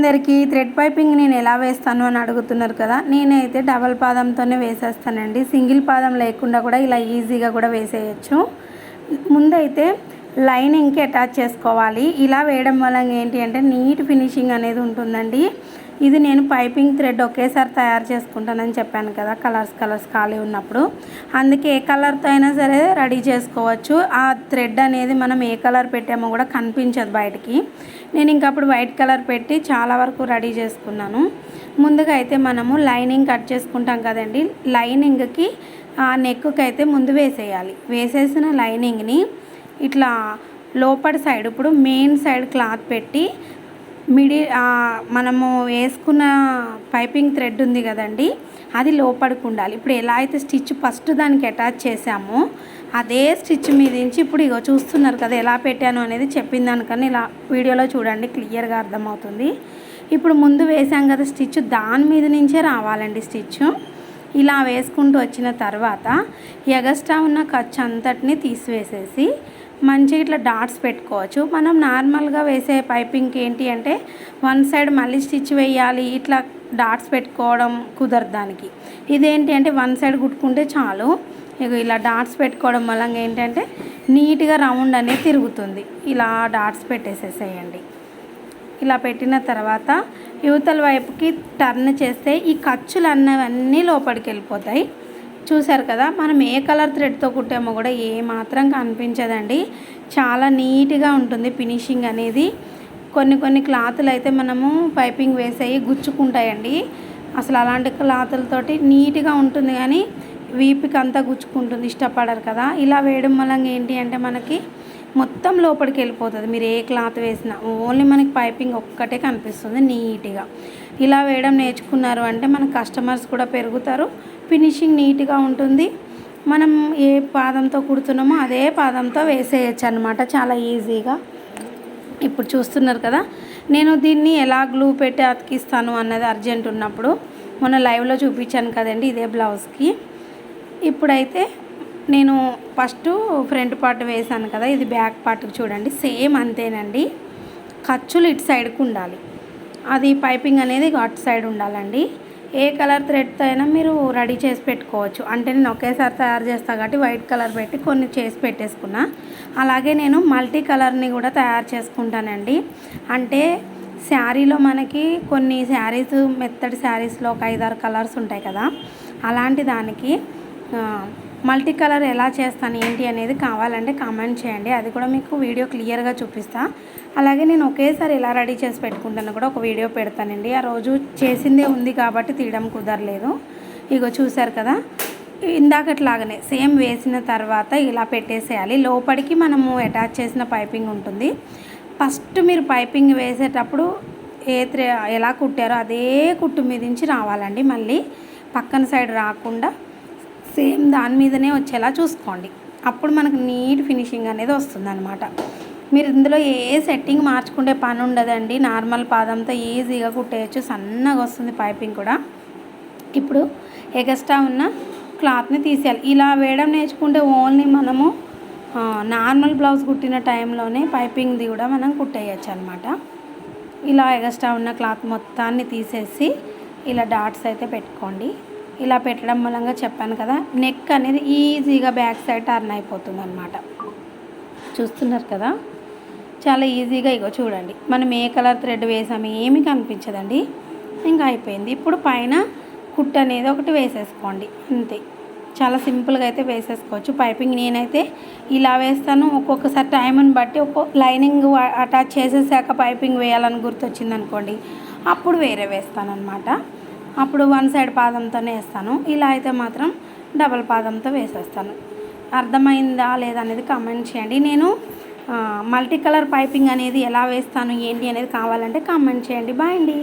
అందరికీ thread piping నేను ఎలా వేస్తాను అని అడుగుతున్నారు కదా నేనైతే డబల్ పాదంతోనే వేసేస్తానండి. సింగిల్ పాదం లేకుండా కూడా ఇలా ఈజీగా కూడా వేసేయచ్చు. ముందైతే లైనింగ్కి అటాచ్ చేసుకోవాలి. ఇలా వేయడం వల్ల ఏంటి అంటే నీట్ ఫినిషింగ్ అనేది ఉంటుందండి. ఇది నేను పైపింగ్ థ్రెడ్ ఒకేసారి తయారు చేసుకుంటానని చెప్పాను కదా కలర్స్ కలర్స్ ఖాళీ ఉన్నప్పుడు. అందుకే ఏ కలర్తో అయినా సరే రెడీ చేసుకోవచ్చు. ఆ థ్రెడ్ అనేది మనం ఏ కలర్ పెట్టామో కూడా కనిపించదు బయటికి. నేను ఇంకా అప్పుడు వైట్ కలర్ పెట్టి చాలా వరకు రెడీ చేసుకున్నాను. ముందుగా అయితే మనము లైనింగ్ కట్ చేసుకుంటాం కదండి. లైనింగ్కి ఆ నెక్కి అయితే ముందు వేసేయాలి. వేసేసిన లైనింగ్ని ఇట్లా లోపటి సైడ్ ఇప్పుడు మెయిన్ సైడ్ క్లాత్ పెట్టి మిడి మనము వేసుకున్న పైపింగ్ థ్రెడ్ ఉంది కదండి అది లోపడికి ఉండాలి. ఇప్పుడు ఎలా అయితే స్టిచ్ ఫస్ట్ దానికి అటాచ్ చేసామో అదే స్టిచ్ మీద నుంచి ఇప్పుడు ఇగో చూస్తున్నారు కదా ఎలా పెట్టాను అనేది చెప్పిన దానికన్నా ఇలా వీడియోలో చూడండి క్లియర్గా అర్థమవుతుంది. ఇప్పుడు ముందు వేసాం కదా స్టిచ్ దాని మీద నుంచే రావాలండి స్టిచ్. ఇలా వేసుకుంటూ వచ్చిన తర్వాత ఎగస్ట్రా ఉన్న ఖర్చు అంతటిని తీసివేసేసి మంచిగా ఇట్లా డాట్స్ పెట్టుకోవచ్చు. మనం నార్మల్గా వేసే పైపింగ్కి ఏంటి అంటే వన్ సైడ్ మళ్ళీ స్టిచ్ వేయాలి ఇట్లా డాట్స్ పెట్టుకోవడం కుదరదు దానికి. ఇదేంటి అంటే వన్ సైడ్ కుట్టుకుంటే చాలు. ఇక ఇలా డాట్స్ పెట్టుకోవడం వల్ల ఏంటంటే నీట్గా రౌండ్ అనేది తిరుగుతుంది. ఇలా డాట్స్ పెట్టేసేసేయండి. ఇలా పెట్టిన తర్వాత యువతల వైపుకి టర్న్ చేస్తే ఈ ఖర్చులు అన్నవన్నీ లోపలికి వెళ్ళిపోతాయి. చూసారు కదా మనం ఏ కలర్ థ్రెడ్తో కుట్టామో కూడా ఏ మాత్రం కనిపించదండి. చాలా నీట్గా ఉంటుంది ఫినిషింగ్ అనేది. కొన్ని కొన్ని క్లాతులు అయితే మనము పైపింగ్ వేసేవి గుచ్చుకుంటాయండి. అసలు అలాంటి క్లాతులతోటి నీట్గా ఉంటుంది కానీ వీపుకి అంతా గుచ్చుకుంటుంది ఇష్టపడరు కదా. ఇలా వేయడం వల్ల ఏంటి అంటే మనకి మొత్తం లోపలికి వెళ్ళిపోతుంది. మీరు ఏ క్లాత్ వేసినా ఓన్లీ మనకి పైపింగ్ ఒక్కటే కనిపిస్తుంది నీట్గా. ఇలా వేయడం నేర్చుకున్నారు అంటే మన కస్టమర్స్ కూడా పెరుగుతారు. ఫినిషింగ్ నీట్గా ఉంటుంది. మనం ఏ పాదంతో కుడుతున్నామో అదే పాదంతో వేసేయచ్చు అనమాట చాలా ఈజీగా. ఇప్పుడు చూస్తున్నారు కదా నేను దీన్ని ఎలా గ్లూ పెట్టి అతికిస్తాను అన్నది అర్జెంట్ ఉన్నప్పుడు. మొన్న లైవ్లో చూపించాను కదండి ఇదే బ్లౌజ్కి. ఇప్పుడైతే నేను ఫస్ట్ ఫ్రంట్ పార్ట్ వేసాను కదా ఇది బ్యాక్ పార్ట్కి చూడండి. సేమ్ అంతేనండి. ఖర్చులు ఇటు సైడ్కి ఉండాలి. అది పైపింగ్ అనేది అటు సైడ్ ఉండాలండి. ఏ కలర్ థ్రెడ్తో అయినా మీరు రెడీ చేసి పెట్టుకోవచ్చు. అంటే నేను ఒకేసారి తయారు చేస్తాను కాబట్టి వైట్ కలర్ పెట్టి కొన్ని చేసి పెట్టేసుకున్నా. అలాగే నేను మల్టీ కలర్ని కూడా తయారు చేసుకుంటానండి. అంటే శారీలో మనకి కొన్ని శారీస్ మెత్తడి శారీస్లో ఒక ఐదారు కలర్స్ ఉంటాయి కదా. అలాంటి దానికి మల్టీ కలర్ ఎలా చేస్తాను ఏంటి అనేది కావాలంటే కామెంట్ చేయండి. అది కూడా మీకు వీడియో క్లియర్గా చూపిస్తా. అలాగే నేను ఒకేసారి ఎలా రెడీ చేసి పెట్టుకుంటాను కూడా ఒక వీడియో పెడతానండి. ఆ రోజు చేసిందే ఉంది కాబట్టి తీయడం కుదరలేదు. ఇగో చూసారు కదా? ఇందాకట్లాగానే సేమ్ వేసిన తర్వాత ఇలా పెట్టేసేయాలి. లోపలికి మనము అటాచ్ చేసిన పైపింగ్ ఉంటుంది. ఫస్ట్ మీరు పైపింగ్ వేసేటప్పుడు ఏ ఎలా కుట్టారో అదే కుట్టు మీద నుంచి రావాలండి మళ్ళీ. పక్కన సైడ్ రాకుండా సేమ్ దాని మీదనే వచ్చేలా చూసుకోండి. అప్పుడు మనకు నీట్ ఫినిషింగ్ అనేది వస్తుందన్నమాట. మీరు ఇందులో ఏ సెట్టింగ్ మార్చుకుంటే పని ఉండదండి. నార్మల్ పాదంతో ఈజీగా కుట్టేయచ్చు. సన్నగా వస్తుంది పైపింగ్ కూడా. ఇప్పుడు ఎగస్ట్రా ఉన్న క్లాత్ని తీసేయాలి. ఇలా వేయడం నేర్చుకుంటే ఓన్లీ మనము నార్మల్ బ్లౌజ్ కుట్టిన టైంలోనే పైపింగ్ది కూడా మనం కుట్టేయచ్చు అనమాట ఇలా ఎగస్ట్రా ఉన్న క్లాత్ మొత్తాన్ని తీసేసి ఇలా డాట్స్ అయితే పెట్టుకోండి. ఇలా పెట్టడం మూలంగా చెప్పాను కదా నెక్ అనేది ఈజీగా బ్యాక్ సైడ్ టర్న్ అయిపోతుంది అనమాట చూస్తున్నారు కదా? చాలా ఈజీగా ఇగో చూడండి. మనం ఏ కలర్ థ్రెడ్ వేసాము ఏమి కనిపించదండి. ఇంకా అయిపోయింది. ఇప్పుడు పైన కుట్ అనేది ఒకటి వేసేసుకోండి. అంతే. చాలా సింపుల్గా అయితే వేసేసుకోవచ్చు. పైపింగ్ నేనైతే ఇలా వేస్తాను. ఒక్కొక్కసారి టైంని బట్టి ఒక్కో లైనింగ్ అటాచ్ చేసేసాక పైపింగ్ వేయాలని గుర్తొచ్చింది అనుకోండి అప్పుడు వేరే వేస్తాను అనమాట అప్పుడు వన్ సైడ్ పాదంతోనే వేస్తాను. ఇలా అయితే మాత్రం డబల్ పాదంతో వేసేస్తాను. అర్థమైందా లేదా అనేది కామెంట్ చేయండి. నేను మల్టీ కలర్ పైపింగ్ అనేది ఎలా వేస్తాను ఏంటి అనేది కావాలంటే కామెంట్ చేయండి. బాయ్ అండి.